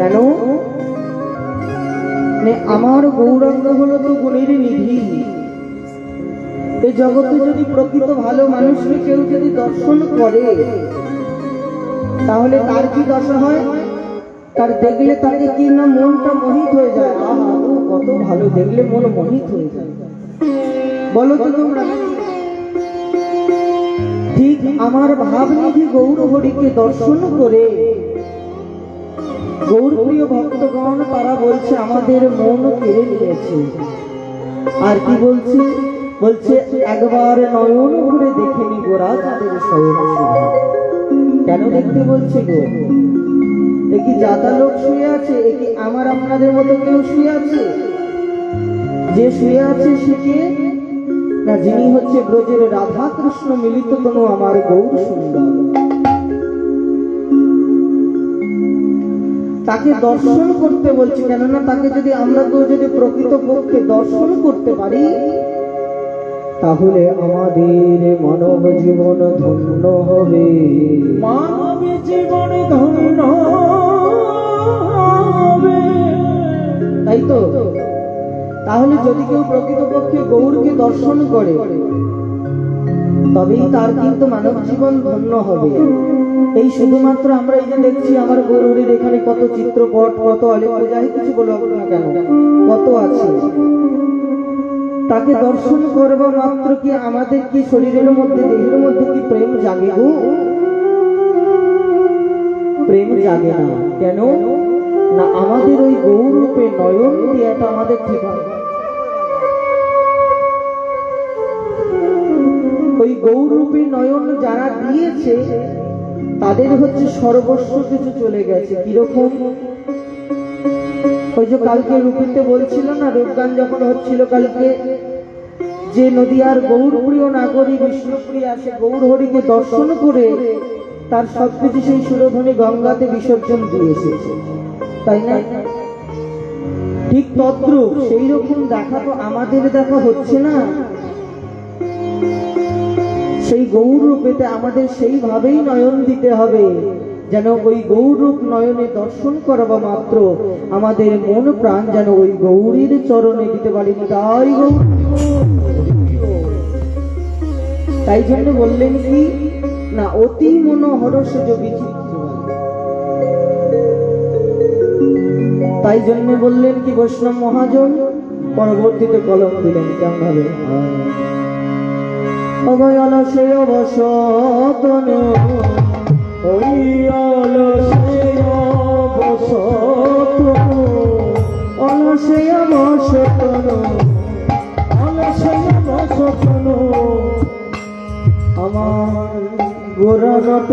কেন আমার গৌরাঙ্গ হলো তো গুণের নিধি। এই জগতে যদি প্রকৃত ভালো মানুষকে কেউ যদি দর্শন করে, তাহলে তার কি দশা হয়? তার দেখলে তাকে কি না মনটা মোহিত হয়ে যায়? কত ভালো, দেখলে মন মোহিত হয়ে যায়। বলো তো তোমরা। ঠিক আমার ভাবনিধি গৌর হরিকে দর্শন করে গৌরপ্রিয় ভক্তগণ, তারা বলছে, আমাদের মন কেড়ে নিয়েছে। আর কি বলছে? বলছে, একবার নয়ন ঘুরে দেখে নি গোরা তাদের সুধা। কেন দেখতে বলছে গো? এ কি যাতা লোক শুয়ে আছে? এ কি আমার আপনাদের মতো কেউ শুয়ে আছে? যে শুয়ে আছে সে কে? না, যিনি হচ্ছে ব্রজের রাধা কৃষ্ণ মিলিত কোনো আমার গৌর সুন্দর। তাকে দর্শন করতে বলছি কেননা তাকে যদি আমরা কেউ যদি প্রকৃত পক্ষে দর্শন করতে পারি তাহলে আমাদের মানব জীবন ধন্য হবে। মানব জীবন ধন্য হবে। তাই তো? তাহলে যদি কেউ প্রকৃতপক্ষে গৌরকে দর্শন করে তবেই তার কিন্তু মানব জীবন ধন্য হবে। এই শুধুমাত্র আমরা এই যে দেখছি আমার গৌরীর এখানে কত চিত্রপট, কত আলেখ যাই কিছু বলো না কেন? কত আছে? তাকে দর্শন করবা মাত্র কি আমাদের কি শরীরের মধ্যে, দেহের মধ্যে কি প্রেম জাগে গো? প্রেম জাগে না। কেন? না আমাদের ওই গৌরূপে নয়ন দেওয়াটা আমাদের ঠিকানা ওই গৌরূপে নয়ন যারা দিয়েছে তাদের হচ্ছে সর্বস্ব কিছু চলে গেছে। কীরকম? ওই যে কালকে রূপিতে বলছিল না রূপগান যখন হচ্ছিল কালকে, যে নদীয়ার গৌরপ্রিয় নাগরী বিষ্ণুপ্রিয়া, সে গৌর হরিকে দর্শন করে তার সবকিছু সেই সুরধ্বনি গঙ্গাতে বিসর্জন দিয়ে এসেছে তাই না? ঠিক তদ্রুপ সেই রকম দেখা তো আমাদের দেখা হচ্ছে না। সেই গৌরূপেতে আমাদের সেইভাবেই নয়ন দিতে হবে। যেন ওই গৌরূপ নয়নে দর্শন করবা মাত্র, আমাদের মন প্রাণ যেন ওই গৌরীর চরণে দিতে পারি তাই তাই জন্য বললেন কি, না, অতি মনোহরস বিচিত্র। তাই জন্য বললেন কি বৈষ্ণব মহাজন, পরবর্তীতে কলম দিলেন কেমন ভাবে অভয়ল সে অবসতন ওই অলসে অবসত, অলসে অবসতন অলসে অবসতন, আমার গোরা নট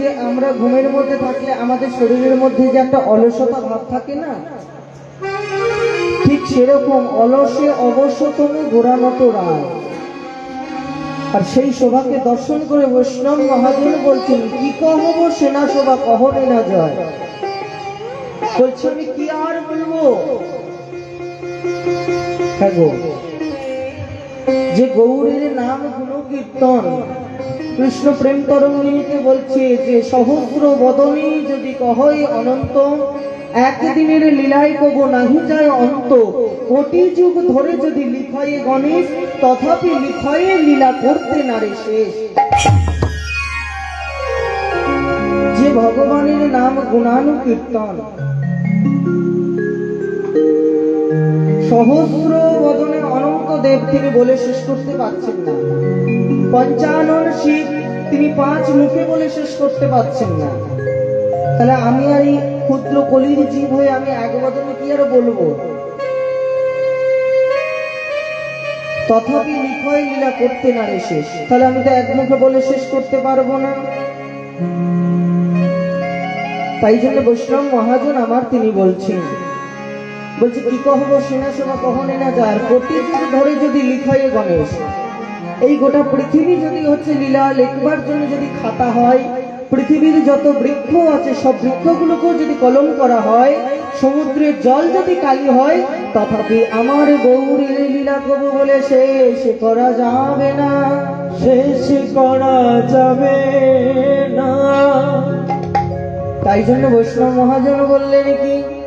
যে আমরা ঘুমের মধ্যে থাকলে আমাদের শরীরের মধ্যে যে একটা অলসতা ভাব থাকে না? ঠিক সেরকম অলসে অবশ্য তনু গোড়া নটরায় আর সেই শোভাকে দর্শন করে বৈষ্ণব মহাজন বলছেন, কি কহব সেনা শোভা কহনে না জয় আমি কি আর বলব? হ্যাঁ গো, যে গৌরের নাম গুণ কীর্তন কৃষ্ণ প্রেম তরঙ্গিনীকে বলছে যে সহস্র বদনী যদি কহই অনন্ত একদিনের লীলায় কব নাহি যায় অন্ত। কোটি যুগ ধরে যদি লিখায়ে গণেশ তথাপি লিখায়ে লীলা করতে নারে শেষ। যে ভগবানের নাম গুণানুকীর্তন সহস্র বদনে অনন্ত দেব তিনি বলে শেষ করতে পারছেন না। পঞ্চানন শিব তিনি পাঁচ মুখে বলে শেষ করতে পারছেন না। তাহলে আমি আর এই ক্ষুদ্র কলির জীব হয়ে আমি এক বদনে কি আর বলব? তথাপি লিখয় লীলা করতে না রে শেষ। তাহলে আমি তো এক মুখে বলে শেষ করতে পারব না। তাই জন্য বৈষ্ণব মহাজন আমার তিনি বলছেন বলছে কি কহব সেনা সেবা কহনে না যার? কোটি যুগ ধরে যদি লিখায় গণেশ এই গোটা পৃথিবী যদি হচ্ছে লীলা লেখবার জন্য যদি খাতা হয় পৃথিবীর যত বৃক্ষ আছে সব বৃক্ষগুলোকেও যদি কলম করা হয় সমুদ্রের জল যদি কালি হয় তথাপি আমার গৌরীর লীলা কব বলে শেষ করা যাবে না। শেষ করা যাবে না। তাই জন্য বৈষ্ণব মহাজন বললেন কি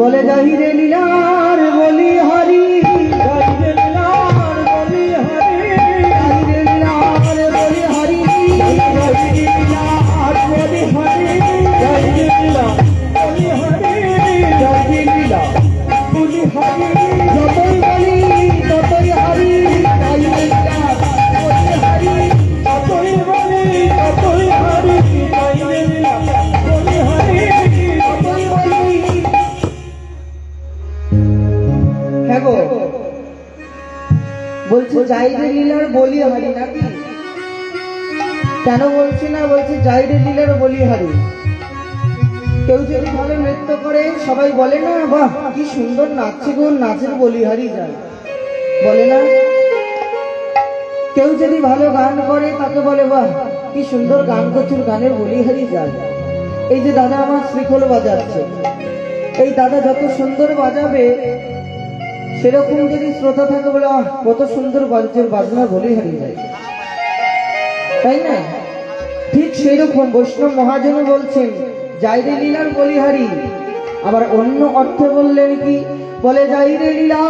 বলে দাহিরে লীলার বলি হারি। বলছে জাইরে লীলার বলি হারি নাকি? কেন বলছি না? বলছে জাইরে লীলার বলি হারি। কেউ যদি ভালো নৃত্য করে, সবাই বলে না, বাহ, কি সুন্দর নাচছে গো, নাচের বলিহারি যায় বলে না। কেউ যদি ভালো গান করে, তাকে বলে, বাহ, কি সুন্দর গান করছুর গানের বলিহারি যায় এই যে দাদা আমার শ্রীখোল বাজাচ্ছে। এই দাদা যত সুন্দর বাজাবে সেরকম যদি শ্রোতা থাকে বলে কত সুন্দর বাদ্যের বাজনা বলিহারি যায়। তাই না? ঠিক সেই রকম বৈষ্ণব মহাজন বলছেন যাইরে লীলার বলিহারি আবার অন্য অর্থে বললেন কি? বলে যাইরে লীলা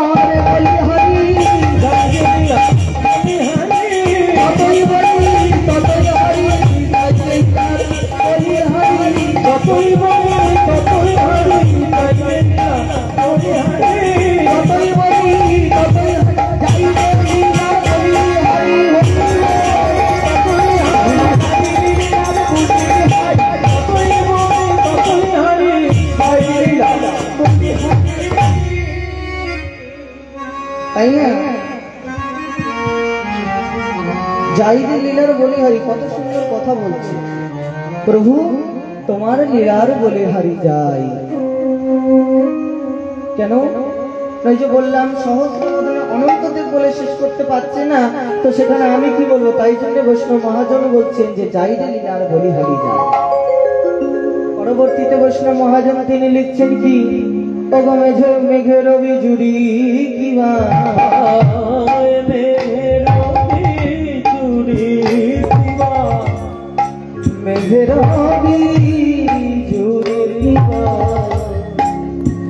লীলার বলে হারি যাই। কেন? ওই যে বললাম বদনে অনন্তদেব বলে শেষ করতে পারছে না। তো সেখানে আমি কি বলব? তাই জন্য বৈষ্ণব মহাজন বলছেন যে যাইরে লীলার বলি হারি যায় পরবর্তীতে বৈষ্ণব মহাজন তিনি লিখছেন কি? ওগো মেঘ মেঘের বিজুরি কিবা মেঘের বিজুরি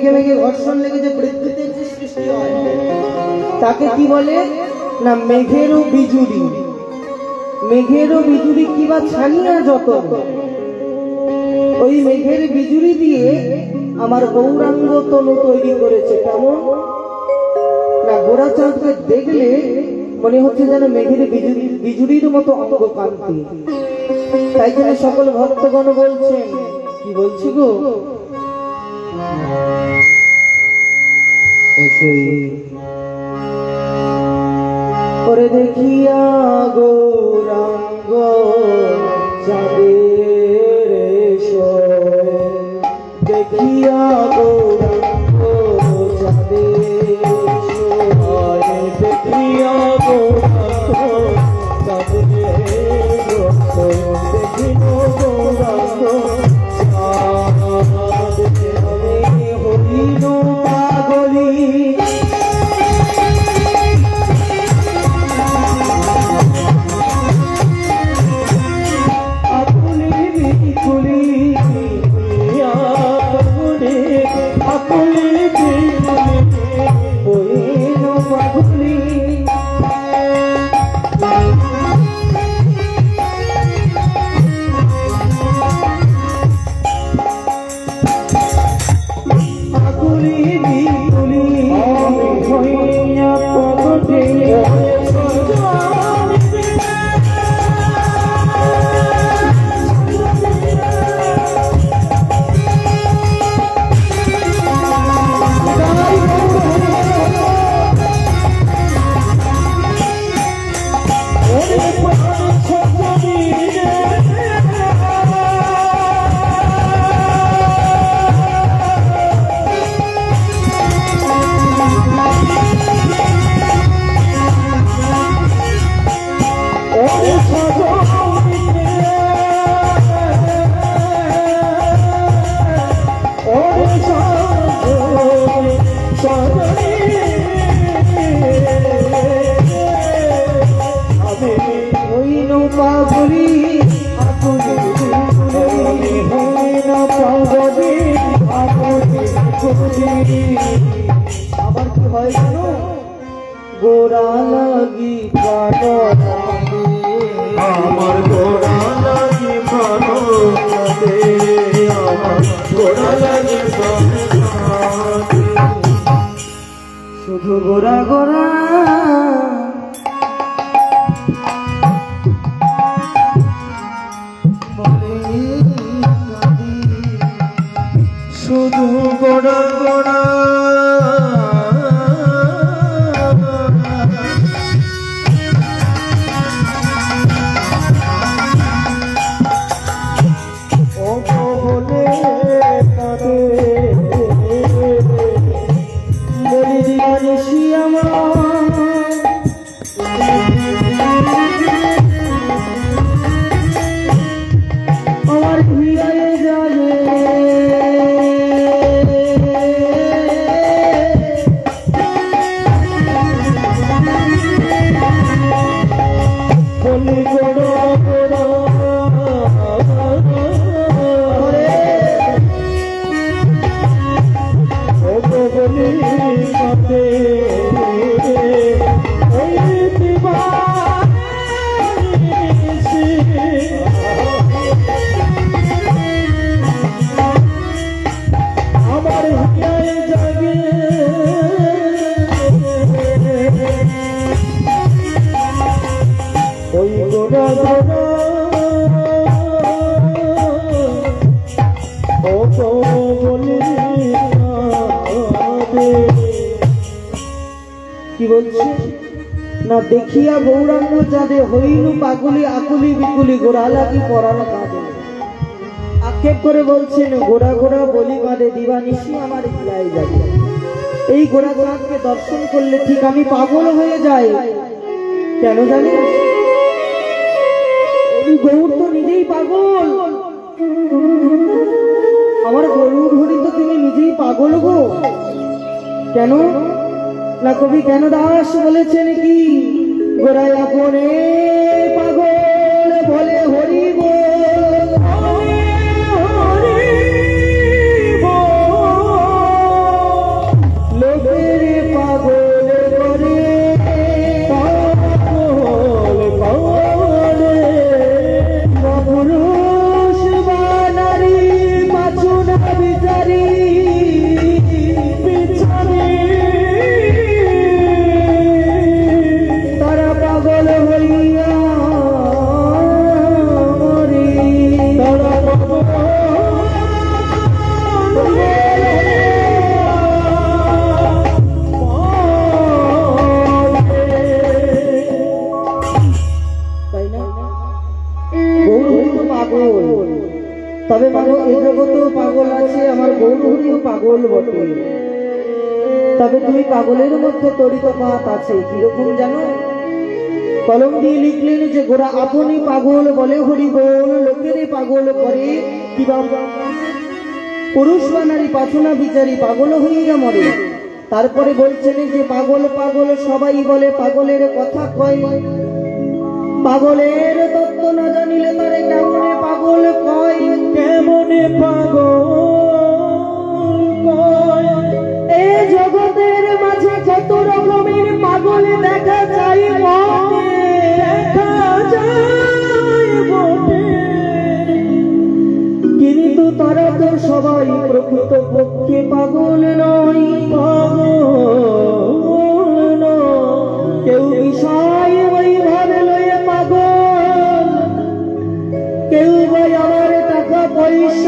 মেঘে মেঘে ঘর্ষণ লেগে যে বৃদ্ধিতে যে সৃষ্টি হয়। তাকে কি বলে? না, মেঘেরও বিজুলি। মেঘেরও বিজুলি কিবা ছানিয়া যত ওই মেঘের বিজুলি দিয়ে আমার গৌরাঙ্গ তনু তৈরি করেছে। কেমন? না গোড়া চাঁদকে দেখলে মনে হচ্ছে যেন মেঘের বিজুলি, বিজুলির মতো অঙ্গ কান্তি তাই জন্য সকল ভক্তগণ বলছেন, কি বলছি গো? এসেই করে দেখিয়া গৌরাঙ্গ চাঁদের দেখিয়া গৌরাঙ্গ চাঁদের। দেখিয়া গৌরাঙ্গ চাঁদের দেখিল আবার কি হয় জানো? গোড়া লাগি। আমার গোড়া লাগি আমার গোড়া লাগি শুধু গোড়া গোড়া শুধু বলছে, না দেখিয়া গৌরাঙ্গ যাদে হইনু পাগুলি আকুলি বিকুলি, গোড়া লাগি পরানো কাঁদে। আক্ষেপ করে বলছেন, গোড়া গোড়া বলি কাঁদে, দিবানিশি আমার হিলাই যাবে এই গোড়া দর্শন করলে ঠিক আমি পাগল হয়ে যাই। কেন জানি? গৌর তো নিজেই পাগল। আমার গরুর হরি তো তিনি নিজেই পাগল গো। কেন? না কবি কেন দাস বলেছেন কি? গোড়ায় আপনে পাগল বলে হরি আছে, কীরকম জানো কলম দিয়ে লিখলেন যে, গোরা আপনি পাগল বলে হরি বল, লোকেরে পাগল করে কিবা পুরুষ বা নারী, পাচনা বিচারি, পাগল হইয়া মরে। তারপরে বলছেন যে, পাগল পাগল, সবাই বলে পাগলের কথা কয়। পাগলের তত্ত্ব না জানিলে তারে কেমনে পাগল কয়? কেমনে পাগল সবাই প্রকৃত পক্ষে পাগল নয়, পাগল কেউ বিষয় ওইভাবে লয়ে পাগল। কেউ ভাই আমার টাকা পয়সা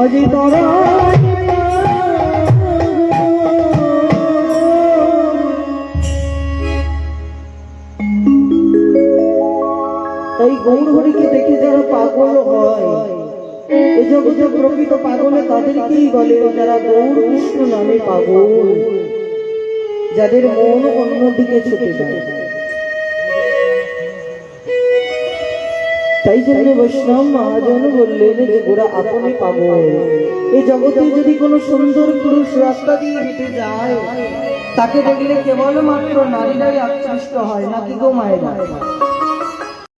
অজি তোরা এই গৌর হরিকে দেখে যারা পাগল হয়, এই জগতে প্রকৃত পাগলে তাদেরকেই বলে? যারা গৌর কৃষ্ণ নামে পাগল, যাদের মন অন্যদিকে ছুটে যায়। তাই জন্য বৈষ্ণব মহাজন বললেন যে ওরা আপনি পাবো। এই জগতে যদি কোনো সুন্দর পুরুষ রাস্তা দিয়ে হেঁটে যায়, তাকে দেখলে কেবলমাত্র নারীরাই আকৃষ্ট হয়, নাকি গো মায়েরা?